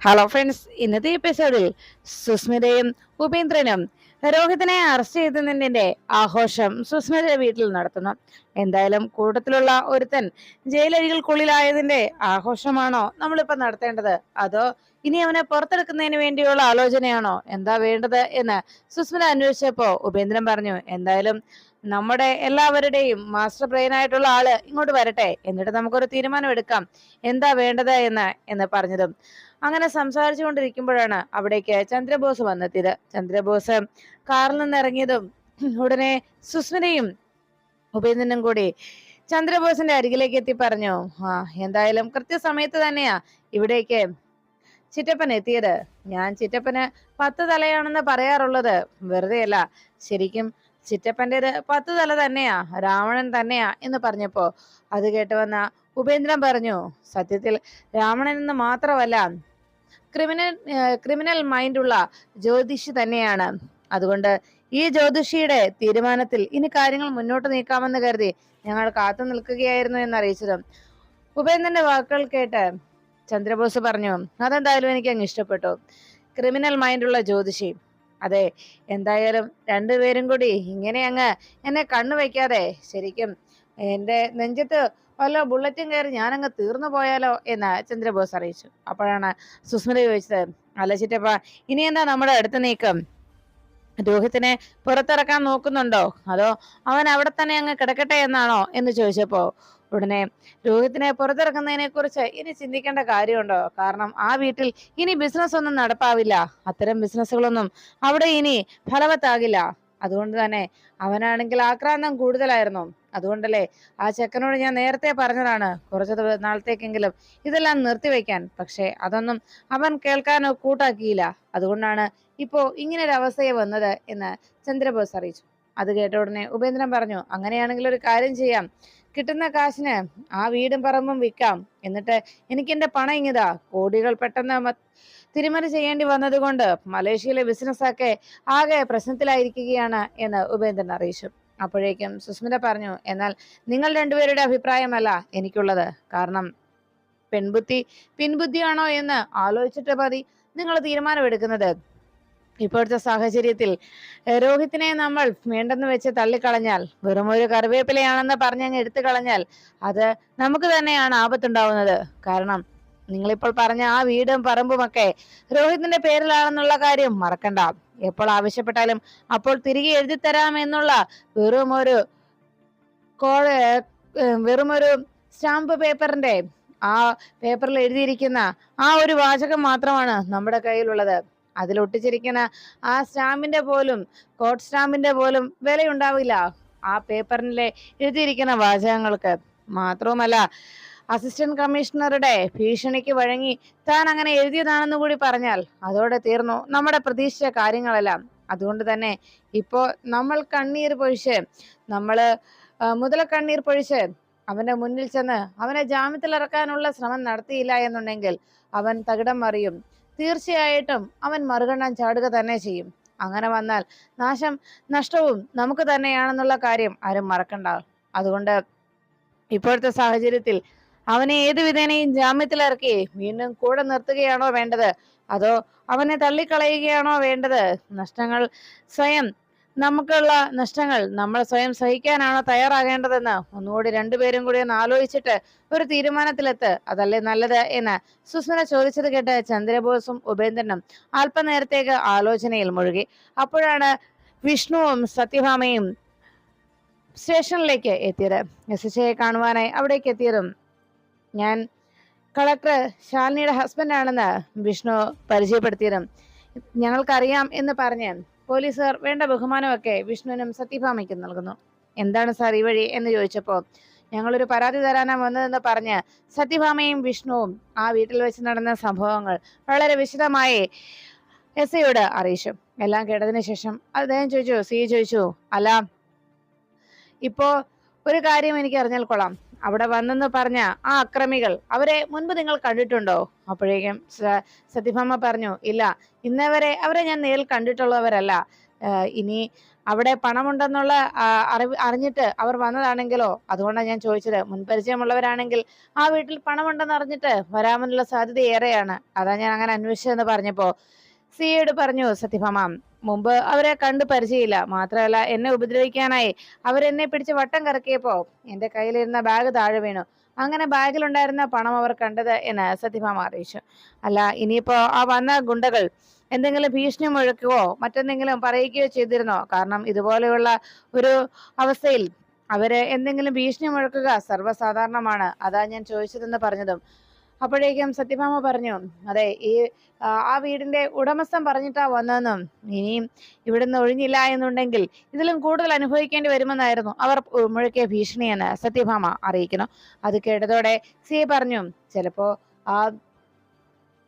Hello friends ഇന്നത്തെ എപ്പിസോഡിൽ സുസ്മിതയും ഉപേന്ദ്രനും രോഹിതനെ arrest ചെയ്തതിന്റെ ആഘോഷം സുസ്മിതയുടെ വീട്ടിൽ നടത്തുന്നു. എന്തായാലും കൂട്ടത്തിലുള്ള ഒരുത്തൻ ജയിലരികൾക്കുള്ളിലായതിന്റെ ആഘോഷമാണോ നമ്മളിപ്പോൾ നടത്തേണ്ടത്? അതോ ഇനി അവനെ പുറത്തെടുക്കുന്നതിന് വേണ്ടിയുള്ള ആലോചനയാണോ? എന്താ വേണ്ടത് എന്ന് സുസ്മിത അന്വേഷിച്ചപ്പോൾ ഉപേന്ദ്രൻ പറഞ്ഞു എന്തായാലും നമ്മുടെ എല്ലാവരുടെയും മാസ്റ്റർ ബ്രെയിൻ ആയിട്ടുള്ള ആൾ ഇങ്ങോട്ട് വരട്ടെ. എന്നിട്ട് നമുക്കൊരു തീരുമാനം എടുക്കാം എന്താ വേണ്ടത് എന്ന് എന്ന് പറഞ്ഞതും. അങ്ങനെ സംസാരിച്ചു കൊണ്ടിരിക്കുമ്പോഴാണ് അവിടേക്ക് ചന്ദ്രബോസ് വന്നെത്തിയത്. ചന്ദ്രബോസ് കാറിൽ നിന്ന് ഇറങ്ങിയതും ഉടനെ സുസ്മിതയും ഉപേന്ദ്രനും കൂടി ചന്ദ്രബോസിന്റെ അരികിലേക്ക് എത്തി പറഞ്ഞു ആ എന്തായാലും കൃത്യസമയത്ത് തന്നെയാ ഇവിടേക്ക് ചിറ്റപ്പൻ എത്തിയത്. ഞാൻ ചിറ്റപ്പന് പത്ത് തലയാണെന്ന് പറയാറുള്ളത് വെറുതെയല്ല. ശരിക്കും ചിറ്റപ്പന്റെത് പത്ത് തല തന്നെയാ രാവണൻ തന്നെയാ എന്ന് പറഞ്ഞപ്പോ അത് കേട്ട് വന്ന ഉപേന്ദ്രൻ പറഞ്ഞു സത്യത്തിൽ രാവണൻ എന്ന് മാത്രമല്ല ക്രിമിനൽ ക്രിമിനൽ മൈൻഡുള്ള ജ്യോതിഷി തന്നെയാണ്. അതുകൊണ്ട് ഈ ജ്യോതിഷിയുടെ തീരുമാനത്തിൽ ഇനി കാര്യങ്ങൾ മുന്നോട്ട് നീക്കാമെന്ന് കരുതി ഞങ്ങൾ കാത്തു നിൽക്കുകയായിരുന്നു എന്ന് അറിയിച്ചതും ഉപേന്ദ്രന്റെ വാക്കുകൾ കേട്ട് ചന്ദ്രബോസ് പറഞ്ഞു അതെന്തായാലും എനിക്ക് അങ്ങ് ഇഷ്ടപ്പെട്ടു. ക്രിമിനൽ മൈൻഡുള്ള ജ്യോതിഷി അതെ എന്തായാലും രണ്ടുപേരും കൂടി ഇങ്ങനെ അങ്ങ് എന്നെ കണ്ണു വയ്ക്കാതെ ശരിക്കും എന്റെ നെഞ്ചത്ത് വല്ല ബുള്ളറ്റും കയറി ഞാനങ്ങ് തീർന്നു പോയാലോ എന്ന് ചന്ദ്രബോസ് അറിയിച്ചു. അപ്പോഴാണ് സുസ്മിത ചോദിച്ചത് അല്ല ചിറ്റപ്പ ഇനി എന്താ നമ്മുടെ അടുത്ത് നീക്കം? രോഹിത്തിനെ പുറത്തിറക്കാൻ നോക്കുന്നുണ്ടോ? അതോ അവൻ അവിടെ തന്നെ അങ്ങ് കിടക്കട്ടെ എന്നാണോ? എന്ന് ചോദിച്ചപ്പോ ഉടനെ രോഹിത്തിനെ പുറത്തിറക്കുന്നതിനെ കുറിച്ച് ഇനി ചിന്തിക്കേണ്ട കാര്യമുണ്ടോ? കാരണം ആ വീട്ടിൽ ഇനി ബിസിനസ് ഒന്നും നടപ്പാവില്ല. അത്തരം ബിസിനസ്സുകളൊന്നും അവിടെ ഇനി ഫലവത്താകില്ല. അതുകൊണ്ട് തന്നെ അവനാണെങ്കിൽ ആക്രാന്തം കൂടുതലായിരുന്നു. അതുകൊണ്ടല്ലേ ആ ചെക്കനോട് ഞാൻ നേരത്തെ പറഞ്ഞതാണ് കുറച്ച് നാളത്തേക്കെങ്കിലും ഇതെല്ലാം നിർത്തിവെക്കാൻ പക്ഷേ അതൊന്നും അവൻ കേൾക്കാനോ കൂട്ടാക്കിയില്ല. അതുകൊണ്ടാണ് ഇപ്പോ ഇങ്ങനെ ഒരു അവസ്ഥയെ വന്നത് എന്ന് ചന്ദ്രബോസ് അറിയിച്ചു. അത് കേട്ട ഉടനെ ഉപേന്ദ്രൻ പറഞ്ഞു അങ്ങനെയാണെങ്കിൽ ഒരു കാര്യം ചെയ്യാം. കിട്ടുന്ന കാശിന് ആ വീടും പറമ്പും വിൽക്കാം. എന്നിട്ട് എനിക്ക് എന്റെ പണം ഇങ്ങിതാ. കോടികൾ പെട്ടെന്ന് തിരിമറി ചെയ്യേണ്ടി വന്നതുകൊണ്ട് മലേഷ്യയിലെ ബിസിനസ്സൊക്കെ ആകെ പ്രശ്നത്തിലായിരിക്കുകയാണ് എന്ന് ഉപേന്ദ്രൻ അറിയിച്ചു. അപ്പോഴേക്കും സുസ്മിത പറഞ്ഞു എന്നാൽ നിങ്ങൾ രണ്ടുപേരുടെ അഭിപ്രായമല്ല എനിക്കുള്ളത്. കാരണം പെൺബുദ്ധി പിൻബുദ്ധിയാണോ എന്ന് ആലോചിച്ചിട്ട് മതി. നിങ്ങൾ തീരുമാനമെടുക്കുന്നത് ഇപ്പോഴത്തെ സാഹചര്യത്തിൽ രോഹിത്തിനെ നമ്മൾ വേണ്ടെന്ന് വെച്ച് തള്ളിക്കളഞ്ഞാൽ വെറും ഒരു കറിവേപ്പിലയാണെന്ന് പറഞ്ഞങ്ങ് എടുത്തു കളഞ്ഞാൽ അത് നമുക്ക് തന്നെയാണ് ആപത്തുണ്ടാവുന്നത്. കാരണം നിങ്ങളിപ്പോൾ പറഞ്ഞ ആ വീടും പറമ്പുമൊക്കെ രോഹിത്തിന്റെ പേരിലാണെന്നുള്ള കാര്യം മറക്കണ്ട. എപ്പോൾ ആവശ്യപ്പെട്ടാലും അപ്പോൾ തിരികെ എഴുതി തരാം എന്നുള്ള വെറും ഒരു വെറും ഒരു സ്റ്റാമ്പ് പേപ്പറിന്റെ ആ പേപ്പറിൽ എഴുതിയിരിക്കുന്ന ആ ഒരു വാചകം മാത്രമാണ് നമ്മുടെ കയ്യിലുള്ളത്. അതിൽ ഒട്ടിച്ചിരിക്കുന്ന ആ സ്റ്റാമ്പിന്റെ പോലും കോട്ട് സ്റ്റാമ്പിന്റെ പോലും വിലയുണ്ടാവില്ല. ആ പേപ്പറിലെ എഴുതിയിരിക്കുന്ന വാചകങ്ങൾക്ക് മാത്രവുമല്ല അസിസ്റ്റന്റ് കമ്മീഷണറുടെ ഭീഷണിക്ക് വഴങ്ങി താൻ അങ്ങനെ എഴുതിയതാണെന്ന് കൂടി പറഞ്ഞാൽ അതോടെ തീർന്നു നമ്മുടെ പ്രതീക്ഷിച്ച കാര്യങ്ങളെല്ലാം. അതുകൊണ്ട് തന്നെ ഇപ്പോ നമ്മൾ കണ്ണീർ പൊഴിച്ച് നമ്മൾ മുതല കണ്ണീർ പൊഴിച്ച് അവന്റെ മുന്നിൽ ചെന്ന് അവനെ ജാമ്യത്തിൽ ഇറക്കാനുള്ള ശ്രമം നടത്തിയില്ല എന്നുണ്ടെങ്കിൽ അവൻ തകിടം മറിയും. തീർച്ചയായിട്ടും അവൻ മറുകണ്ണാൻ ചാടുക തന്നെ ചെയ്യും. അങ്ങനെ വന്നാൽ നാശം നഷ്ടവും നമുക്ക് തന്നെയാണെന്നുള്ള കാര്യം ആരും മറക്കണ്ട. അതുകൊണ്ട് ഇപ്പോഴത്തെ സാഹചര്യത്തിൽ അവനെ ഏതു വിധേനയും ജാമ്യത്തിലിറക്കി വീണ്ടും കൂടെ നിർത്തുകയാണോ വേണ്ടത്? അതോ അവനെ തള്ളിക്കളയുകയാണോ വേണ്ടത്? നഷ്ടങ്ങൾ സ്വയം നമുക്കുള്ള നഷ്ടങ്ങൾ നമ്മൾ സ്വയം സഹിക്കാനാണോ തയ്യാറാകേണ്ടതെന്ന് ഒന്നുകൂടി രണ്ടുപേരും കൂടി ഒന്ന് ആലോചിച്ചിട്ട് ഒരു തീരുമാനത്തിലെത്ത്. അതല്ലേ നല്ലത് എന്ന് സുസ്മിത ചോദിച്ചത് കേട്ട് ചന്ദ്രബോസും ഉപേന്ദ്രനും അല്പനേരത്തേക്ക് ആലോചനയിൽ മുഴുകി. അപ്പോഴാണ് വിഷ്ണുവും സത്യഭാമയും സ്റ്റേഷനിലേക്ക് എത്തിയത്. എസ് എച്ച് കാണുവാനായി അവിടേക്ക് എത്തിയതും ഞാൻ കളക്ടർ ശാലിനിയുടെ ഹസ്ബൻഡാണെന്ന് വിഷ്ണു പരിചയപ്പെടുത്തിയതും ഞങ്ങൾക്കറിയാം എന്ന് പറഞ്ഞ് പോലീസുകാർ വേണ്ട ബഹുമാനമൊക്കെ വിഷ്ണുവിനും സത്യഭാമയ്ക്കും നൽകുന്നു. എന്താണ് സാർ ഈ വഴി എന്ന് ചോദിച്ചപ്പോൾ ഞങ്ങളൊരു പരാതി തരാനാ വന്നതെന്ന് പറഞ്ഞ് സത്യഭാമയും വിഷ്ണുവും ആ വീട്ടിൽ വെച്ച് നടന്ന സംഭവങ്ങൾ വളരെ വിശദമായി എസ് ഐയോട് അറിയിച്ചു. എല്ലാം കേട്ടതിന് ശേഷം അദ്ദേഹം ചോദിച്ചു സി ചോദിച്ചു അല്ല ഇപ്പോ ഒരു കാര്യം എനിക്ക് അറിഞ്ഞാൽ കൊള്ളാം. അവിടെ വന്നെന്ന് പറഞ്ഞ ആ അക്രമികൾ അവരെ മുൻപ് നിങ്ങൾ കണ്ടിട്ടുണ്ടോ? അപ്പോഴേക്കും സത്യഭാമ പറഞ്ഞു ഇല്ല ഇന്നവരെ അവരെ ഞാൻ നേരിൽ കണ്ടിട്ടുള്ളവരല്ല. ഇനി അവിടെ പണമുണ്ടെന്നുള്ള അറിവ് അറിഞ്ഞിട്ട് അവർ വന്നതാണെങ്കിലോ? അതുകൊണ്ടാണ് ഞാൻ ചോദിച്ചത്. മുൻപരിചയമുള്ളവരാണെങ്കിൽ ആ വീട്ടിൽ പണമുണ്ടെന്ന് അറിഞ്ഞിട്ട് വരാമെന്നുള്ള സാധ്യത ഏറെയാണ്. അതാ ഞാൻ അങ്ങനെ അന്വേഷിച്ചതെന്ന് പറഞ്ഞപ്പോ സിയോട് പറഞ്ഞു സത്യഭാമ മുമ്പ് അവരെ കണ്ടു പരിചയമില്ല. മാത്രമല്ല എന്നെ ഉപദ്രവിക്കാനായി അവരെന്നെ പിടിച്ച് വട്ടം കറക്കിയപ്പോ എന്റെ കയ്യിലിരുന്ന ബാഗ് താഴെ വീണു. അങ്ങനെ ബാഗിലുണ്ടായിരുന്ന പണം അവർ കണ്ടത് എന്ന് സത്യഭാമ അറിയിച്ചു. അല്ല ഇനിയിപ്പോ ആ വന്ന ഗുണ്ടകൾ എന്തെങ്കിലും ഭീഷണി മുഴക്കുകയോ മറ്റെന്തെങ്കിലും പറയുകയോ ചെയ്തിരുന്നോ? കാരണം ഇതുപോലെയുള്ള ഒരു അവസ്ഥയിൽ അവരെ എന്തെങ്കിലും ഭീഷണി മുഴക്കുക സർവസാധാരണമാണ്. അതാ ഞാൻ ചോദിച്ചതെന്ന് പറഞ്ഞതും അപ്പോഴേക്കും സത്യഭാമ പറഞ്ഞു അതെ ഈ ആ, വീടിന്റെ ഉടമസ്ഥൻ പറഞ്ഞിട്ടാ വന്നതെന്നും. ഇനിയും ഇവിടുന്ന് ഒഴിഞ്ഞില്ല എന്നുണ്ടെങ്കിൽ ഇതിലും കൂടുതൽ അനുഭവിക്കേണ്ടി വരുമെന്നായിരുന്നു അവർ മുഴക്കിയ ഭീഷണിയെന്ന് സത്യഭാമ അറിയിക്കുന്നു. അത് കേട്ടതോടെ സി പറഞ്ഞു ചിലപ്പോ ആ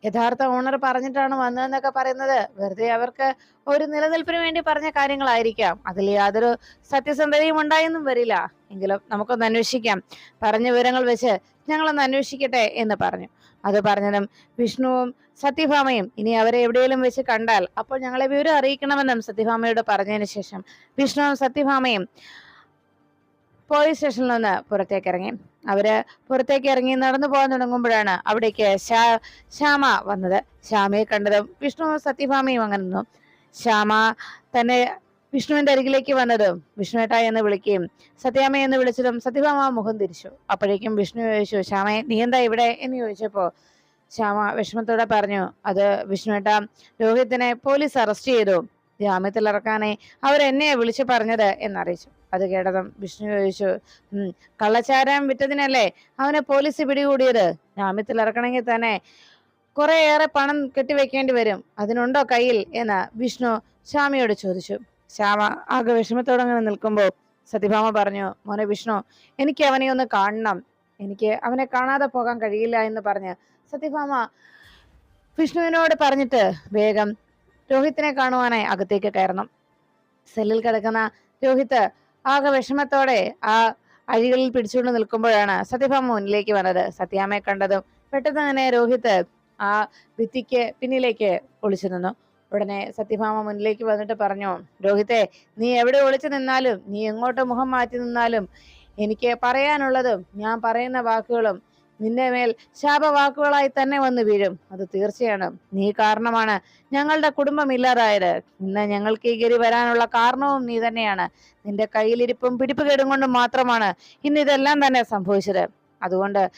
യഥാർത്ഥ ഓണർ പറഞ്ഞിട്ടാണ് വന്നതെന്നൊക്കെ പറയുന്നത്. വെറുതെ അവർക്ക് ഒരു നിലനിൽപ്പിന് വേണ്ടി പറഞ്ഞ കാര്യങ്ങളായിരിക്കാം. അതിൽ യാതൊരു സത്യസന്ധതയും ഉണ്ടായെന്നും വരില്ല. എങ്കിലും നമുക്കൊന്ന് അന്വേഷിക്കാം. പറഞ്ഞ വിവരങ്ങൾ വെച്ച് ഞങ്ങളൊന്ന് അന്വേഷിക്കട്ടെ എന്ന് പറഞ്ഞു. അത് പറഞ്ഞതും വിഷ്ണുവും സത്യഭാമയും ഇനി അവരെ എവിടെയെങ്കിലും വെച്ച് കണ്ടാൽ അപ്പോൾ ഞങ്ങളെ വിവരം അറിയിക്കണമെന്നും സത്യഭാമയോട് പറഞ്ഞതിന് ശേഷം വിഷ്ണുവും സത്യഭാമയും പോലീസ് സ്റ്റേഷനിൽ നിന്ന് പുറത്തേക്ക് ഇറങ്ങി. അവർ പുറത്തേക്ക് ഇറങ്ങി നടന്നു പോകാൻ തുടങ്ങുമ്പോഴാണ് അവിടേക്ക് ശ്യാ ശ്യാമ വന്നത്. ശ്യാമയെ കണ്ടതും വിഷ്ണു സത്യഭാമയും അങ്ങനെ നിന്നു. ശ്യാമ തന്നെ വിഷ്ണുവിന്റെ അരികിലേക്ക് വന്നതും. വിഷ്ണുവേട്ട എന്ന് വിളിക്കുകയും സത്യാമ എന്ന് വിളിച്ചതും സത്യഭാമ മുഖം തിരിച്ചു. അപ്പോഴേക്കും വിഷ്ണു ചോദിച്ചു ശ്യാമയെ നീ എന്താ ഇവിടെ? എന്ന് ചോദിച്ചപ്പോ ശ്യാമ വിഷമത്തോടെ പറഞ്ഞു അത് വിഷ്ണുവേട്ട രോഹിത്തിനെ പോലീസ് അറസ്റ്റ് ചെയ്തു. ജാമ്യത്തിൽ ഇറക്കാനേ അവരെന്നെയാ വിളിച്ചു പറഞ്ഞത് എന്നറിയിച്ചു. അത് കേട്ടതും വിഷ്ണു ചോദിച്ചു കള്ളച്ചാരം വിറ്റതിനല്ലേ അവനെ പോലീസ് പിടികൂടിയത്? ജാമ്യത്തിൽ ഇറക്കണമെങ്കിൽ തന്നെ കുറേയേറെ പണം കെട്ടിവെക്കേണ്ടി വരും. അതിനുണ്ടോ കയ്യിൽ? എന്ന് വിഷ്ണു ശ്യാമയോട് ചോദിച്ചു. ശ്യാമ ആകെ വിഷമത്തോടെ അങ്ങനെ നിൽക്കുമ്പോൾ സത്യഭാമ പറഞ്ഞു മോനെ വിഷ്ണു എനിക്ക് അവനെ ഒന്ന് കാണണം. എനിക്ക് അവനെ കാണാതെ പോകാൻ കഴിയില്ല എന്ന് പറഞ്ഞ് സത്യഭാമ വിഷ്ണുവിനോട് പറഞ്ഞിട്ട് വേഗം രോഹിത്തിനെ കാണുവാനായി അകത്തേക്ക് കയറണം. സെല്ലിൽ കിടക്കുന്ന രോഹിത്ത് ആകെ വിഷമത്തോടെ ആ അഴികളിൽ പിടിച്ചുകൊണ്ട് നിൽക്കുമ്പോഴാണ് സത്യഭാമ മുന്നിലേക്ക് വന്നത്. സത്യാമ്മയെ കണ്ടതും പെട്ടെന്ന് തന്നെ രോഹിത്ത് ആ ഭിത്തിക്ക് പിന്നിലേക്ക് ഒളിച്ചു നിന്നു. ഉടനെ സത്യഭാമ മുന്നിലേക്ക് വന്നിട്ട് പറഞ്ഞു രോഹിത്തെ നീ എവിടെ ഒളിച്ചു നിന്നാലും നീ എങ്ങോട്ട് മുഖം മാറ്റി നിന്നാലും എനിക്ക് പറയാനുള്ളതും ഞാൻ പറയുന്ന വാക്കുകളും നിന്റെ മേൽ ശാപവാക്കുകളായി തന്നെ വന്നു വീഴും. അത് തീർച്ചയാണ്. നീ കാരണമാണ്. ഞങ്ങളുടെ കുടുംബം ഇല്ലാതായത്. ഇന്ന് ഞങ്ങൾക്ക് ഈ ഗരി വരാനുള്ള കാരണവും നീ തന്നെയാണ്. നിന്റെ കയ്യിലിരിപ്പും പിടിപ്പുകേടും കൊണ്ടും മാത്രമാണ് ഇന്ന് ഇതെല്ലാം തന്നെ സംഭവിച്ചത്. അതുകൊണ്ട്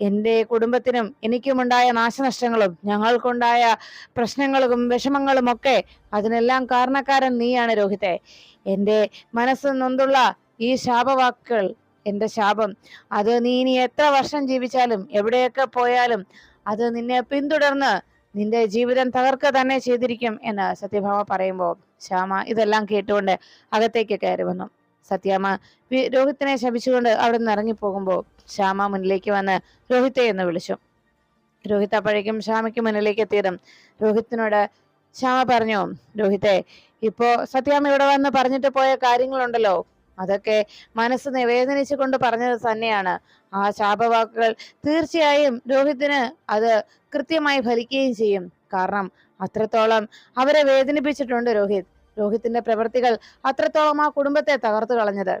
എന്റെ കുടുംബത്തിനും എനിക്കുമുണ്ടായ നാശനഷ്ടങ്ങളും ഞങ്ങൾക്കുണ്ടായ പ്രശ്നങ്ങളും വിഷമങ്ങളും ഒക്കെ അതിനെല്ലാം കാരണക്കാരൻ നീയാണ് രോഹിത്തെ. എന്റെ മനസ്സ് നൊന്തുള്ള ഈ ശാപവാക്കുകൾ എന്റെ ശാപം. അത് നീ ഇനി എത്ര വർഷം ജീവിച്ചാലും എവിടെയൊക്കെ പോയാലും അത് നിന്നെ പിന്തുടർന്ന് നിന്റെ ജീവിതം തകർക്ക തന്നെ ചെയ്തിരിക്കും എന്ന് സത്യഭാമ പറയുമ്പോൾ ശ്യാമ ഇതെല്ലാം കേട്ടുകൊണ്ട് അകത്തേക്ക് കയറി വന്നു. സത്യാമ്മ രോഹിത്തിനെ ശപിച്ചുകൊണ്ട് അവിടെ നിന്ന് ഇറങ്ങിപ്പോകുമ്പോൾ ശ്യാമ മുന്നിലേക്ക് വന്ന് രോഹിത്തെ എന്ന് വിളിച്ചു. രോഹിത് അപ്പോഴേക്കും ശ്യാമയ്ക്ക് മുന്നിലേക്ക് എത്തിയതും രോഹിത്തിനോട് ശ്യാമ പറഞ്ഞു രോഹിത്തെ ഇപ്പോ സത്യാമ്മ ഇവിടെ വന്ന് പറഞ്ഞിട്ട് പോയ കാര്യങ്ങളുണ്ടല്ലോ. അതൊക്കെ മനസ്സ് നിവേദനിച്ചു കൊണ്ട് പറഞ്ഞത് തന്നെയാണ്. ആ ശാപവാക്കുകൾ തീർച്ചയായും രോഹിത്തിന് അത് കൃത്യമായി ഫലിക്കുകയും ചെയ്യും. കാരണം അത്രത്തോളം അവരെ വേദനിപ്പിച്ചിട്ടുണ്ട് രോഹിത്. രോഹിത്തിന്റെ പ്രവൃത്തികൾ അത്രത്തോളം ആ കുടുംബത്തെ തകർത്തു കളഞ്ഞത്.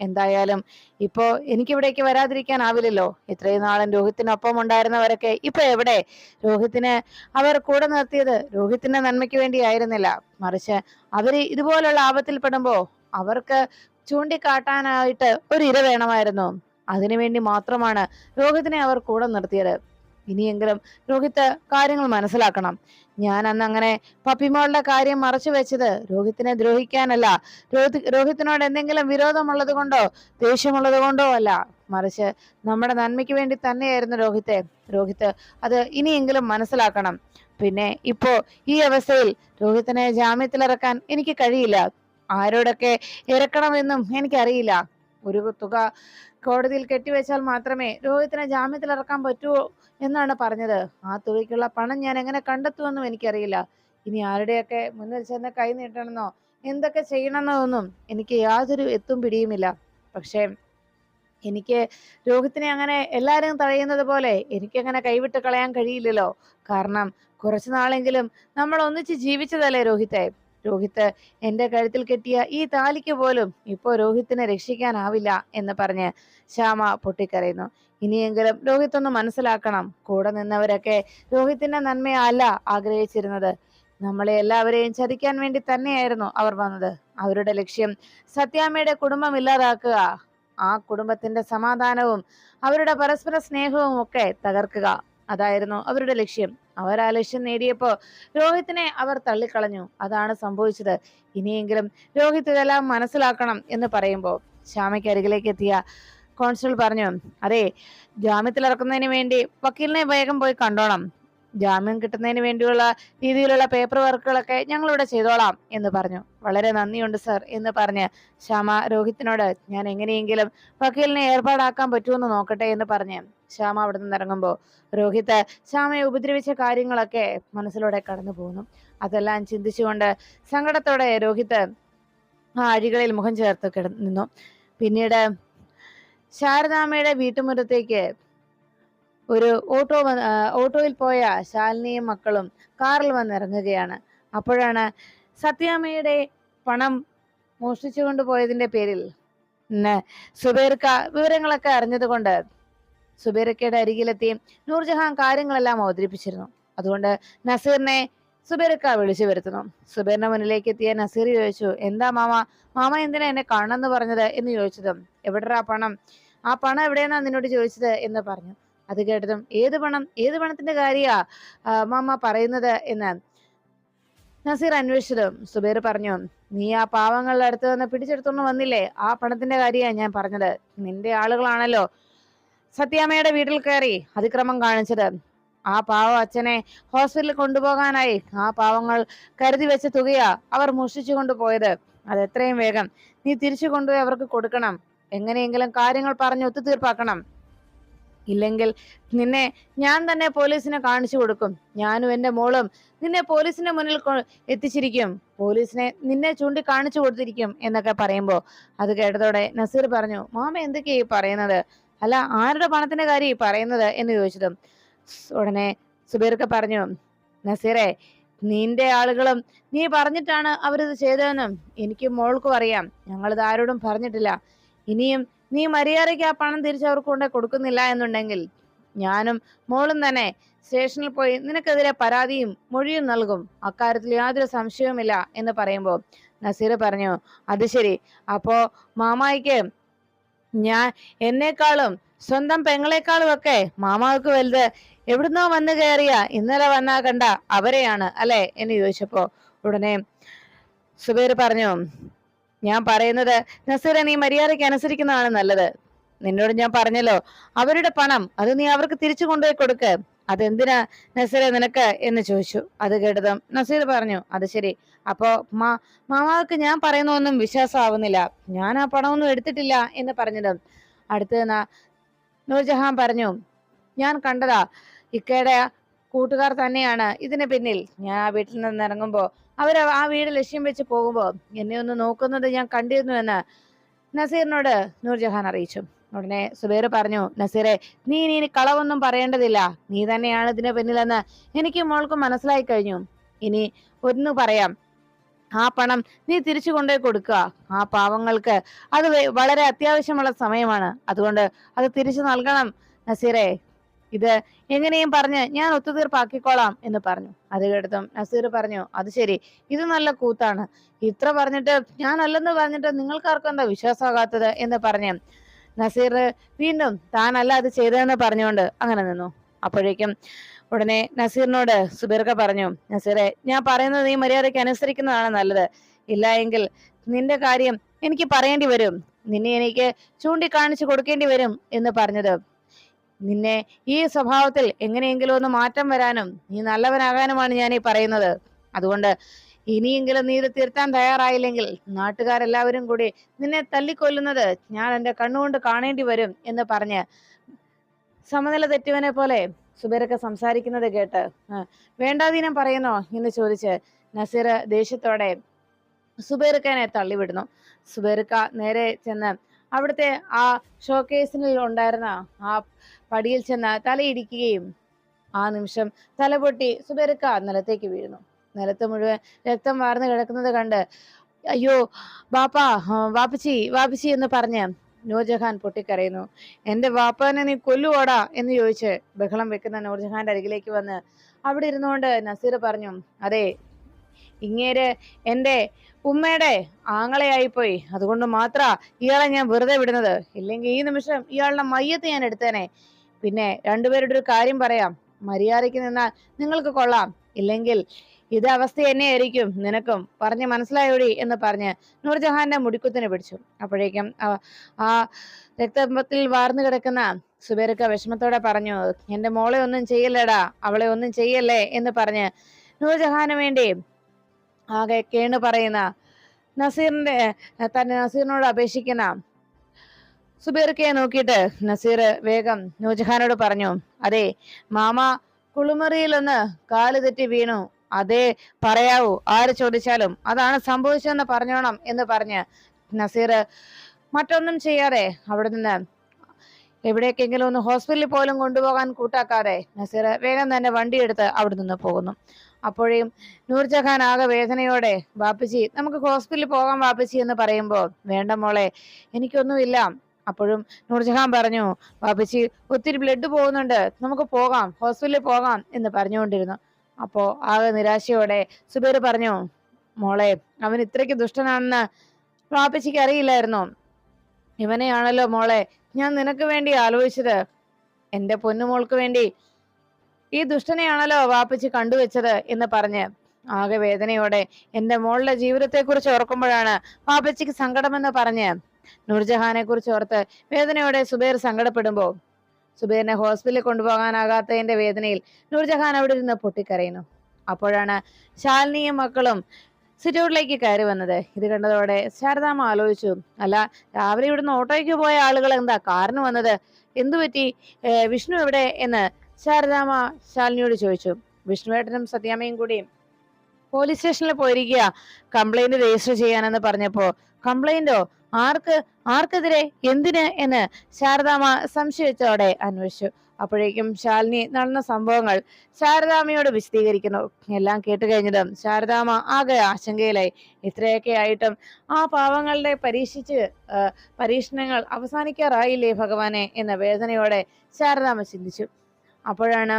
എന്തായാലും ഇപ്പോ എനിക്കിവിടേക്ക് വരാതിരിക്കാനാവില്ലല്ലോ ഇത്രയും നാളും രോഹിത്തിനൊപ്പം ഉണ്ടായിരുന്നവരൊക്കെ ഇപ്പൊ എവിടെ? രോഹിത്തിന് അവർ കൂടെ നിർത്തിയത് രോഹിത്തിന്റെ നന്മയ്ക്ക് വേണ്ടിയായിരുന്നില്ല. മറിച്ച് അവർ ഇതുപോലുള്ള ആപത്തിൽപ്പെടുമ്പോ അവർക്ക് ചൂണ്ടിക്കാട്ടാനായിട്ട് ഒരു ഇര വേണമായിരുന്നു. അതിനുവേണ്ടി മാത്രമാണ് രോഹിത്തിനെ അവർ കൂടെ നിർത്തിയത്. ഇനിയെങ്കിലും രോഹിത്ത് കാര്യങ്ങൾ മനസ്സിലാക്കണം. ഞാൻ അന്ന് അങ്ങനെ പപ്പിമോളുടെ കാര്യം മറച്ചു വെച്ചത് രോഹിത്തിനെ ദ്രോഹിക്കാനല്ല. രോഹിത് രോഹിത്തിനോട് എന്തെങ്കിലും വിരോധമുള്ളത് കൊണ്ടോ ദേഷ്യമുള്ളത് കൊണ്ടോ അല്ല. മറിച്ച് നമ്മുടെ നന്മയ്ക്ക് വേണ്ടി തന്നെയായിരുന്നു രോഹിത്തെ. രോഹിത്ത് അത് ഇനിയെങ്കിലും മനസ്സിലാക്കണം. പിന്നെ ഇപ്പോ ഈ അവസ്ഥയിൽ രോഹിത്തിനെ ജാമ്യത്തിലിറക്കാൻ എനിക്ക് കഴിയില്ല. ആരോടൊക്കെ ഇറക്കണമെന്നും എനിക്കറിയില്ല. ഒരു തുക കോടതിയിൽ കെട്ടിവെച്ചാൽ മാത്രമേ രോഹിത്തിനെ ജാമ്യത്തിൽ ഇറക്കാൻ പറ്റൂ എന്നാണ് പറഞ്ഞത്. ആ തുകയ്ക്കുള്ള പണം ഞാൻ എങ്ങനെ കണ്ടെത്തുമെന്നും എനിക്കറിയില്ല. ഇനി ആരുടെയൊക്കെ മുന്നിൽ ചെന്ന് കൈ നീട്ടണമെന്നോ എന്തൊക്കെ ചെയ്യണമെന്നോ ഒന്നും എനിക്ക് യാതൊരു എത്തും പിടിയുമില്ല. പക്ഷേ എനിക്ക് രോഹിത്തിനെ അങ്ങനെ എല്ലാവരും തഴയുന്നത് പോലെ എനിക്കങ്ങനെ കൈവിട്ട് കളയാൻ കഴിയില്ലല്ലോ. കാരണം കുറച്ചു നാളെങ്കിലും നമ്മൾ ഒന്നിച്ച് ജീവിച്ചതല്ലേ രോഹിത്തെ? രോഹിത്ത് എന്റെ കഴുത്തിൽ കെട്ടിയ ഈ താലിക്ക് പോലും ഇപ്പോ രോഹിത്തിനെ രക്ഷിക്കാനാവില്ല എന്ന് പറഞ്ഞ് ശ്യാമ പൊട്ടിക്കരയുന്നു. ഇനിയെങ്കിലും രോഹിത് ഒന്ന് മനസ്സിലാക്കണം കൂടെ നിന്നവരൊക്കെ രോഹിത്തിന്റെ നന്മയല്ല ആഗ്രഹിച്ചിരുന്നത്. നമ്മളെ എല്ലാവരെയും ചതിക്കാൻ വേണ്ടി തന്നെയായിരുന്നു അവർ വന്നത്. അവരുടെ ലക്ഷ്യം സത്യാമ്മയുടെ കുടുംബം ഇല്ലാതാക്കുക ആ കുടുംബത്തിന്റെ സമാധാനവും അവരുടെ പരസ്പര സ്നേഹവും ഒക്കെ തകർക്കുക അതായിരുന്നു അവരുടെ ലക്ഷ്യം. അവർ ആ ലക്ഷ്യം നേടിയപ്പോ രോഹിത്തിനെ അവർ തള്ളിക്കളഞ്ഞു. അതാണ് സംഭവിച്ചത്. ഇനിയെങ്കിലും രോഹിത് ഇതെല്ലാം മനസ്സിലാക്കണം എന്ന് പറയുമ്പോൾ ശ്യാമയ്ക്ക് അരികിലേക്ക് എത്തിയ കോൺസ്റ്റബിൾ പറഞ്ഞു അതെ ജാമ്യത്തിൽ ഇറക്കുന്നതിന് വേണ്ടി വക്കീലിനെ വേഗം പോയി കണ്ടോണം. ജാമ്യം കിട്ടുന്നതിന് വേണ്ടിയുള്ള രീതിയിലുള്ള പേപ്പർ വർക്കുകളൊക്കെ ഞങ്ങളിവിടെ ചെയ്തോളാം എന്ന് പറഞ്ഞു. വളരെ നന്ദിയുണ്ട് സർ എന്ന് പറഞ്ഞ് ശ്യാമ രോഹിത്തിനോട് ഞാൻ എങ്ങനെയെങ്കിലും വക്കീലിനെ ഏർപ്പാടാക്കാൻ പറ്റുമെന്ന് നോക്കട്ടെ എന്ന് പറഞ്ഞ് ശ്യാമ അവിടെ നിന്ന് ഇറങ്ങുമ്പോൾ രോഹിത്ത് ശ്യാമയെ ഉപദ്രവിച്ച കാര്യങ്ങളൊക്കെ മനസ്സിലൂടെ കടന്നു പോകുന്നു അതെല്ലാം ചിന്തിച്ചുകൊണ്ട് സങ്കടത്തോടെ രോഹിത്ത് ആ അഴികളിൽ മുഖം ചേർത്ത് കിട നിന്നു പിന്നീട് ശാരദാമ്മയുടെ വീട്ടുമുറ്റത്തേക്ക് ഒരു ഓട്ടോ ഓട്ടോയിൽ പോയ ശാലിനിയും മക്കളും കാറിൽ വന്നിറങ്ങുകയാണ്. അപ്പോഴാണ് സത്യാമ്മയുടെ പണം മോഷ്ടിച്ചു കൊണ്ടുപോയതിന്റെ പേരിൽ സുബേർക്ക വിവരങ്ങളൊക്കെ അറിഞ്ഞതുകൊണ്ട് സുബേർക്കയുടെ അരികിലെത്തി നൂർജഹാൻ കാര്യങ്ങളെല്ലാം അവതരിപ്പിച്ചിരുന്നു. അതുകൊണ്ട് നസീറിനെ സുബേർക്ക വിളിച്ചു വരുത്തുന്നു. സുബേറിന്റെ മുന്നിലേക്ക് എത്തിയ നസീർ ചോദിച്ചു എന്താ മാമ? മാമ എന്തിനാ എന്നെ കാണണമെന്ന് പറഞ്ഞത്? എന്ന് ചോദിച്ചതും എവിടെടാ പണം? ആ പണം എവിടെയെന്നാ നിന്നോട് ചോദിച്ചത്? എന്ന് പറഞ്ഞു. അത് കേട്ടതും ഏത് പണം ഏത് പണത്തിന്റെ കാര്യാ മാമ പറയുന്നത് എന്ന്. നസീർ അന്വേഷിച്ചതും സുബൈർ പറഞ്ഞു നീ ആ പാവങ്ങളുടെ അടുത്ത് നിന്ന് പിടിച്ചെടുത്തോണ്ട് വന്നില്ലേ? ആ പണത്തിന്റെ കാര്യമാണ് ഞാൻ പറഞ്ഞത്. നിന്റെ ആളുകളാണല്ലോ സത്യാമ്മയുടെ വീട്ടിൽ കയറി അതിക്രമം കാണിച്ചത്. ആ പാവ അച്ഛനെ ഹോസ്പിറ്റലിൽ കൊണ്ടുപോകാനായി ആ പാവങ്ങൾ കരുതി വെച്ച തുകയാ അവർ മോഷ്ടിച്ചു കൊണ്ടുപോയത് അത് എത്രയും വേഗം നീ തിരിച്ചു കൊണ്ടുപോയി അവർക്ക് കൊടുക്കണം. എങ്ങനെയെങ്കിലും കാര്യങ്ങൾ പറഞ്ഞ് ഒത്തുതീർപ്പാക്കണം. ഇല്ലെങ്കിൽ നിന്നെ ഞാൻ തന്നെ പോലീസിനെ കാണിച്ചു കൊടുക്കും. ഞാനും എന്റെ മോളും നിന്നെ പോലീസിന്റെ മുന്നിൽ എത്തിച്ചിരിക്കും. പോലീസിനെ നിന്നെ ചൂണ്ടി കാണിച്ചു കൊടുത്തിരിക്കും എന്നൊക്കെ പറയുമ്പോൾ അത് കേട്ടതോടെ നസീർ പറഞ്ഞു മാമ എന്തൊക്കെയാ ഈ പറയുന്നത്? അല്ല ആരുടെ പണത്തിന്റെ കാര്യം ഈ പറയുന്നത്? എന്ന് ചോദിച്ചതും ഉടനെ സുബീർക്ക് പറഞ്ഞു നസീറെ നിന്റെ ആളുകളും നീ പറഞ്ഞിട്ടാണ് അവരിത് ചെയ്തതെന്നും എനിക്കും മോൾക്കും അറിയാം. ഞങ്ങളിത് ആരോടും പറഞ്ഞിട്ടില്ല. ഇനിയും നീ മര്യാദയ്ക്ക് ആ പണം തിരിച്ചവർക്ക് കൊണ്ട് കൊടുക്കുന്നില്ല എന്നുണ്ടെങ്കിൽ ഞാനും മോളും തന്നെ സ്റ്റേഷനിൽ പോയി നിനക്കെതിരെ പരാതിയും മൊഴിയും നൽകും. അക്കാര്യത്തിൽ യാതൊരു സംശയവുമില്ല എന്ന് പറയുമ്പോൾ നസീർ പറഞ്ഞു അത് ശരി. അപ്പോ മാമായിക്ക് ഞാൻ എന്നേക്കാളും സ്വന്തം പെങ്ങളെക്കാളും ഒക്കെ മാമാവക്ക് വലുത് എവിടുന്നോ വന്നു കയറിയ ഇന്നലെ വന്നാ കണ്ട അവരെയാണ് അല്ലെ? എന്ന് ചോദിച്ചപ്പോ ഉടനെ സുബൈർ പറഞ്ഞു ഞാൻ പറയുന്നത് നസീറ നീ മര്യാദയ്ക്ക് അനുസരിക്കുന്നതാണ് നല്ലത്. നിന്നോട് ഞാൻ പറഞ്ഞല്ലോ അവരുടെ പണം അത് നീ അവർക്ക് തിരിച്ചു കൊണ്ടുപോയി കൊടുക്ക്. അതെന്തിനാ നസീറെ നിനക്ക് എന്ന് ചോദിച്ചു. അത് കേട്ടതും നസീർ പറഞ്ഞു അത് ശരി. അപ്പോ മാ മാമാക്ക് ഞാൻ പറയുന്ന ഒന്നും വിശ്വാസമാവുന്നില്ല. ഞാൻ ആ പണമൊന്നും എടുത്തിട്ടില്ല എന്ന് പറഞ്ഞതും. അടുത്ത നൂർജഹാൻ പറഞ്ഞു ഞാൻ കണ്ടതാ ഇക്കയുടെ കൂട്ടുകാർ തന്നെയാണ്. ഇതിന് പിന്നിൽ ഞാൻ ആ വീട്ടിൽ നിന്ന് ഇറങ്ങുമ്പോ അവർ ആ വീട് ലക്ഷ്യം വെച്ച് പോകുമ്പോൾ എന്നെ ഒന്ന് നോക്കുന്നത് ഞാൻ കണ്ടിരുന്നു എന്ന് നസീറിനോട് നൂർജഹാൻ അറിയിച്ചു. ഉടനെ സുബേർ പറഞ്ഞു നസീറെ നീ ഇനി കളവൊന്നും പറയേണ്ടതില്ല. നീ തന്നെയാണ് ഇതിന് പിന്നിലെന്ന് എനിക്ക് മോൾക്ക് മനസ്സിലായി കഴിഞ്ഞു. ഇനി ഒന്ന് പറയാം. ആ പണം നീ തിരിച്ചു കൊണ്ടുപോയി കൊടുക്കുക. ആ പാവങ്ങൾക്ക് അത് വളരെ അത്യാവശ്യമുള്ള സമയമാണ്. അതുകൊണ്ട് അത് തിരിച്ചു നൽകണം. നസീറെ ഇത് എങ്ങനെയും പറഞ്ഞ് ഞാൻ ഒത്തുതീർപ്പാക്കിക്കോളാം എന്ന് പറഞ്ഞു. അത് കേട്ടതും നസീർ പറഞ്ഞു അത് ശരി ഇത് നല്ല കൂത്താണ്. ഇത്ര പറഞ്ഞിട്ട് ഞാൻ അല്ലെന്ന് പറഞ്ഞിട്ട് നിങ്ങൾക്കാർക്കും എന്താ വിശ്വാസമാകാത്തത്? എന്ന് പറഞ്ഞ് നസീർ വീണ്ടും താനല്ല അത് ചെയ്തതെന്ന് പറഞ്ഞുകൊണ്ട് അങ്ങനെ നിന്നു. അപ്പോഴേക്കും ഉടനെ നസീറിനോട് സുബീർക്ക പറഞ്ഞു നസീറെ ഞാൻ പറയുന്നത് നീ മര്യാദയ്ക്ക് അനുസരിക്കുന്നതാണ് നല്ലത്. ഇല്ല എങ്കിൽ നിന്റെ കാര്യം എനിക്ക് പറയേണ്ടി വരും. നിന്നെ എനിക്ക് ചൂണ്ടിക്കാണിച്ചു കൊടുക്കേണ്ടി വരും എന്ന് പറഞ്ഞത് നിന്നെ ഈ സ്വഭാവത്തിൽ എങ്ങനെയെങ്കിലും ഒന്ന് മാറ്റം വരാനും നീ നല്ലവനാകാനുമാണ് ഞാൻ ഈ പറയുന്നത്. അതുകൊണ്ട് ഇനിയെങ്കിലും നീ ഇത് തിരുത്താൻ തയ്യാറായില്ലെങ്കിൽ നാട്ടുകാരെല്ലാവരും കൂടി നിന്നെ തല്ലിക്കൊല്ലുന്നത് ഞാൻ എന്റെ കണ്ണുകൊണ്ട് കാണേണ്ടി വരും എന്ന് പറഞ്ഞ് സമനില തെറ്റുവനെ പോലെ സുബേരൊക്കെ സംസാരിക്കുന്നത് കേട്ട് "ആ, വേണ്ടാതീനം പറയുന്നോ എന്ന് ചോദിച്ച് നസീർ ദേഷ്യത്തോടെ സുബേർക്കനെ തള്ളിവിടുന്നു. സുബേർക്ക നേരെ ചെന്ന് അവിടുത്തെ ആ ഷോക്കേസിനിൽ ഉണ്ടായിരുന്ന ആ പടിയിൽ ചെന്ന് തലയിടിക്കുകയും ആ നിമിഷം തലപൊട്ടി സുബെറുക്ക നിലത്തേക്ക് വീഴുന്നു. നിലത്ത് മുഴുവൻ രക്തം വാർന്നു കിടക്കുന്നത് കണ്ട് അയ്യോ ബാപ്പാ വാപ്പച്ചി വാപ്പച്ചി എന്ന് പറഞ്ഞ് നൂർജഹാൻ പൊട്ടിക്കരയുന്നു. എന്റെ വാപ്പാനെ നീ കൊല്ലുവോടാ എന്ന് ചോദിച്ച് ബഹളം വെക്കുന്ന നൂർജഹാന്റെ അരികിലേക്ക് വന്ന് അവിടെ ഇരുന്നുകൊണ്ട് നസീർ പറഞ്ഞു അതെ ഇങ്ങേര് എന്റെ ഉമ്മയുടെ ആങ്ങളെയായിപ്പോയി അതുകൊണ്ട് മാത്ര ഇയാളെ ഞാൻ വെറുതെ വിടുന്നത്. ഇല്ലെങ്കിൽ ഈ നിമിഷം ഇയാളുടെ മയ്യത്ത് ഞാൻ എടുത്തേനെ. പിന്നെ രണ്ടുപേരുടെ ഒരു കാര്യം പറയാം. മര്യാദയ്ക്ക് നിന്നാൽ നിങ്ങൾക്ക് കൊള്ളാം. ഇല്ലെങ്കിൽ ഇത് അവസ്ഥ തന്നെയായിരിക്കും നിനക്കും. പറഞ്ഞ് മനസ്സിലായോടി എന്ന് പറഞ്ഞ് നൂർജഹാന്റെ മുടിക്കുത്തിനെ പിടിച്ചു. അപ്പോഴേക്കും ആ- രക്തത്തിൽ വാർന്നു കിടക്കുന്ന സുബേരക്ക വിഷമത്തോടെ പറഞ്ഞു എന്റെ മോളെ ഒന്നും ചെയ്യല്ലേടാ. അവളെ ഒന്നും ചെയ്യല്ലേ? എന്ന് പറഞ്ഞ് നൂർജഹാന് വേണ്ടി ആകെ കേണ് പറയുന്ന നസീറിന്റെ തന്നെ നസീറിനോട് അപേക്ഷിക്കുന്ന സുബേർക്കയെ നോക്കിയിട്ട് നസീർ വേഗം നൂർജഹാനോട് പറഞ്ഞു അതെ മാമ കുളിമുറിയിലൊന്ന് കാൽ തെറ്റി വീണു. അതെ പറയാവൂ ആര് ചോദിച്ചാലും അതാണ് സംഭവിച്ചതെന്ന് പറഞ്ഞോണം എന്ന് പറഞ്ഞ് നസീർ മറ്റൊന്നും ചെയ്യാതെ അവിടെ നിന്ന് എവിടേക്കെങ്കിലും ഒന്ന് ഹോസ്പിറ്റലിൽ പോലും കൊണ്ടുപോകാൻ കൂട്ടാക്കാതെ നസീർ വേഗം തന്നെ വണ്ടിയെടുത്ത് അവിടെ നിന്ന് പോകുന്നു. അപ്പോഴേയും നൂർജഹാൻ ആകെ വേദനയോടെ ബാപ്പച്ചി നമുക്ക് ഹോസ്പിറ്റലിൽ പോകാം ബാപ്പച്ചി എന്ന് പറയുമ്പോൾ വേണ്ട മോളെ എനിക്കൊന്നുമില്ല. അപ്പോഴും നൂർജഹാൻ പറഞ്ഞു വാപ്പച്ചി ഒത്തിരി ബ്ലഡ് പോകുന്നുണ്ട്. നമുക്ക് പോകാം ഹോസ്പിറ്റലിൽ പോകാം എന്ന് പറഞ്ഞുകൊണ്ടിരുന്നു. അപ്പോ ആകെ നിരാശയോടെ സുബേർ പറഞ്ഞു മോളെ അവൻ ഇത്രയ്ക്ക് ദുഷ്ടനാണെന്ന് ബാപ്പച്ചിക്ക് അറിയില്ലായിരുന്നു. ഇവനെയാണല്ലോ മോളെ ഞാൻ നിനക്ക് വേണ്ടി ആലോചിച്ചത്. എന്റെ പൊന്നുമോൾക്ക് വേണ്ടി ഈ ദുഷ്ടനെയാണല്ലോ വാപ്പച്ചി കണ്ടുവച്ചത് എന്ന് പറഞ്ഞ് ആകെ വേദനയോടെ എന്റെ മോളുടെ ജീവിതത്തെ കുറിച്ച് ഓർക്കുമ്പോഴാണ് വാപ്പച്ചിക്ക് സങ്കടമെന്ന് പറഞ്ഞ് നൂർജഹാനെ കുറിച്ച് ഓർത്ത് വേദനയോടെ സുബൈർ സങ്കടപ്പെടുമ്പോ സുബൈറിനെ ഹോസ്പിറ്റലിൽ കൊണ്ടുപോകാനാകാത്തതിന്റെ വേദനയിൽ നൂർജഹാൻ അവിടെ നിന്ന് പൊട്ടിക്കരയുന്നു. അപ്പോഴാണ് ശാലിനിയും മക്കളും സിറ്റൗട്ടിലേക്ക് കയറി വന്നത്. ഇത് കണ്ടതോടെ ശാരദാമ ആലോചിച്ചു അല്ല രാവിലെ ഇവിടുന്ന് ഓട്ടോയ്ക്ക് പോയ ആളുകൾ എന്താ കാറിന് വന്നത്? എന്തു പറ്റി? വിഷ്ണു എവിടെ? എന്ന് ശാരദാമ ശാലിനിയോട് ചോദിച്ചു. വിഷ്ണുവേട്ടനും സത്യാമ്മയും കൂടി പോലീസ് സ്റ്റേഷനിൽ പോയിരിക്കുക കംപ്ലൈന്റ് രജിസ്റ്റർ ചെയ്യാനെന്ന് പറഞ്ഞപ്പോ കംപ്ലൈന്റോ? ആർക്ക് ആർക്കെതിരെ എന്തിന് എന്ന് ശാരദാമ്മ സംശയിച്ചോടെ അന്വേഷിച്ചു. അപ്പോഴേക്കും ശാലിനി നടന്ന സംഭവങ്ങൾ ശാരദാമ്മയോട് വിശദീകരിക്കുന്നു. എല്ലാം കേട്ട് കഴിഞ്ഞതും ശാരദാമ്മ ആകെ ആശങ്കയിലായി. ഇത്രയൊക്കെ ആയിട്ടും ആ പാവങ്ങളുടെ പരീക്ഷിച്ച് പരീക്ഷണങ്ങൾ അവസാനിക്കാറായില്ലേ ഭഗവാനെ എന്ന വേദനയോടെ ശാരദാമ്മ ചിന്തിച്ചു. അപ്പോഴാണ്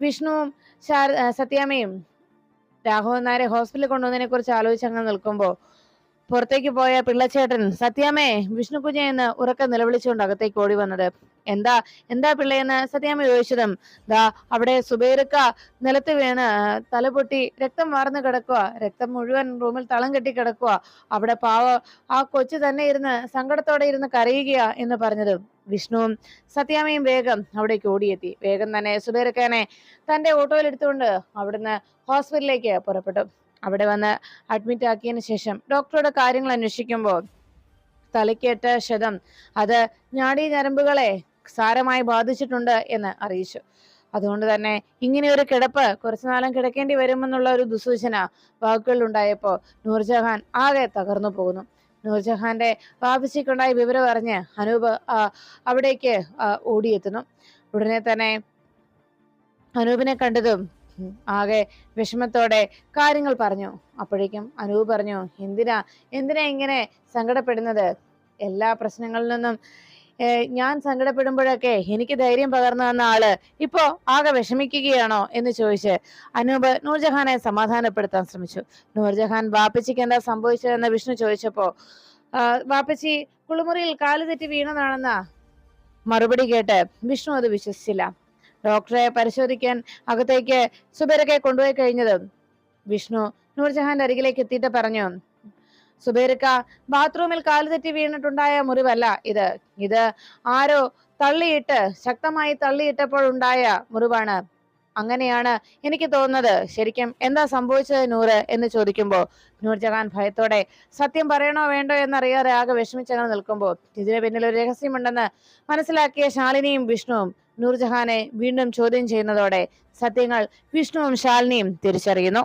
വിഷ്ണുവും ശാര സത്യാമ്മയും രാഘവൻ നായരെ ഹോസ്പിറ്റലിൽ കൊണ്ടുവന്നതിനെ കുറിച്ച് ആലോചിച്ച് അങ്ങ് നിൽക്കുമ്പോൾ പുറത്തേക്ക് പോയ പിള്ളച്ചേട്ടൻ സത്യാമേ വിഷ്ണു കുഞ്ഞ എന്ന് ഉറക്കെ നിലവിളിച്ചുകൊണ്ട് അകത്തേക്ക് ഓടി വന്നത്. എന്താ എന്താ പിള്ളയെന്ന് സത്യാമ്മ ചോദിച്ചതും ദാ അവിടെ സുബേരക്ക നിലത്ത് വീണ് തലപൊട്ടി രക്തം വാർന്നു കിടക്കുക രക്തം മുഴുവൻ റൂമിൽ തളം കെട്ടി കിടക്കുക. അവിടെ പാവ ആ കൊച്ചു തന്നെ ഇരുന്ന് സങ്കടത്തോടെ ഇരുന്ന് കരയുകയാ എന്ന് പറഞ്ഞത് വിഷ്ണുവും സത്യാമയും വേഗം അവിടേക്ക് ഓടിയെത്തി. വേഗം തന്നെ സുബൈറുക്കാനെ തന്റെ ഓട്ടോയിൽ എടുത്തുകൊണ്ട് അവിടുന്ന് ഹോസ്പിറ്റലിലേക്ക് പുറപ്പെട്ടു. അവിടെ വന്ന് അഡ്മിറ്റ് ആക്കിയതിന് ശേഷം ഡോക്ടറുടെ കാര്യങ്ങൾ അന്വേഷിക്കുമ്പോൾ തലയ്ക്കേറ്റ ക്ഷതം അത് ഞാടി ഞരമ്പുകളെ സാരമായി ബാധിച്ചിട്ടുണ്ട് എന്ന് അറിയിച്ചു. അതുകൊണ്ട് തന്നെ ഇങ്ങനെ ഒരു കിടപ്പ് കുറച്ചു നാളം കിടക്കേണ്ടി വരുമെന്നുള്ള ഒരു ദുസൂചന വാക്കുകളിൽ ഉണ്ടായപ്പോൾ നൂർജഹാൻ ആകെ തകർന്നു പോകുന്നു. നൂർജഹാന്റെ വാപ്പച്ചിക്കുണ്ടായ വിവരം അറിഞ്ഞ് അനൂപ് അവിടേക്ക് ഓടിയെത്തുന്നു. ഉടനെ തന്നെ അനൂപിനെ കണ്ടതും ആകെ വിഷമത്തോടെ കാര്യങ്ങൾ പറഞ്ഞു. അപ്പോഴേക്കും അനൂപ് പറഞ്ഞു എന്തിനാ? എന്തിനാ ഇങ്ങനെ സങ്കടപ്പെടുന്നത്? എല്ലാ പ്രശ്നങ്ങളിൽ നിന്നും ഞാൻ സങ്കടപ്പെടുമ്പോഴൊക്കെ എനിക്ക് ധൈര്യം പകർന്നു തന്ന ആൾ ഇപ്പോ ആകെ വിഷമിക്കുകയാണോ? എന്ന് ചോദിച്ച് അനൂപ് നൂർജഹാനെ സമാധാനപ്പെടുത്താൻ ശ്രമിച്ചു. നൂർജഹാൻ വാപ്പച്ചിക്ക് എന്താ സംഭവിച്ചതെന്ന് വിഷ്ണു ചോദിച്ചപ്പോ വാപ്പച്ചി കുളിമുറിയിൽ കാൽ തെറ്റി വീണതാണെന്ന? മറുപടി കേട്ട് വിഷ്ണു അത് വിശ്വസിച്ചില്ല. ഡോക്ടറെ പരിശോധിക്കാൻ അകത്തേക്ക് സുബേരക്കെ കൊണ്ടുപോയി കഴിഞ്ഞത്. വിഷ്ണു നൂർജഹാന്റെ അരികിലേക്ക് എത്തിയിട്ട് പറഞ്ഞു സുബേരക്ക ബാത്റൂമിൽ കാൽ തെറ്റി വീണിട്ടുണ്ടായ മുറിവല്ല ഇത്. ഇത് ആരോ തള്ളിയിട്ട് ശക്തമായി തള്ളിയിട്ടപ്പോഴുണ്ടായ മുറിവാണ്. അങ്ങനെയാണ് എനിക്ക് തോന്നുന്നത്. ശരിക്കും എന്താ സംഭവിച്ചത് നൂറ്? എന്ന് ചോദിക്കുമ്പോൾ നൂർജഹാൻ ഭയത്തോടെ സത്യം പറയണോ വേണ്ടോ എന്നറിയാതെ ആകെ വിഷമിച്ചങ്ങനെ നിൽക്കുമ്പോൾ ഇതിന് പിന്നിൽ ഒരു രഹസ്യമുണ്ടെന്ന് മനസ്സിലാക്കിയ ശാലിനിയും വിഷ്ണുവും നൂർജഹാനെ വീണ്ടും ചോദ്യം ചെയ്യുന്നതോടെ സത്യങ്ങൾ വിഷ്ണുവും ശാലിനിയും തിരിച്ചറിയുന്നു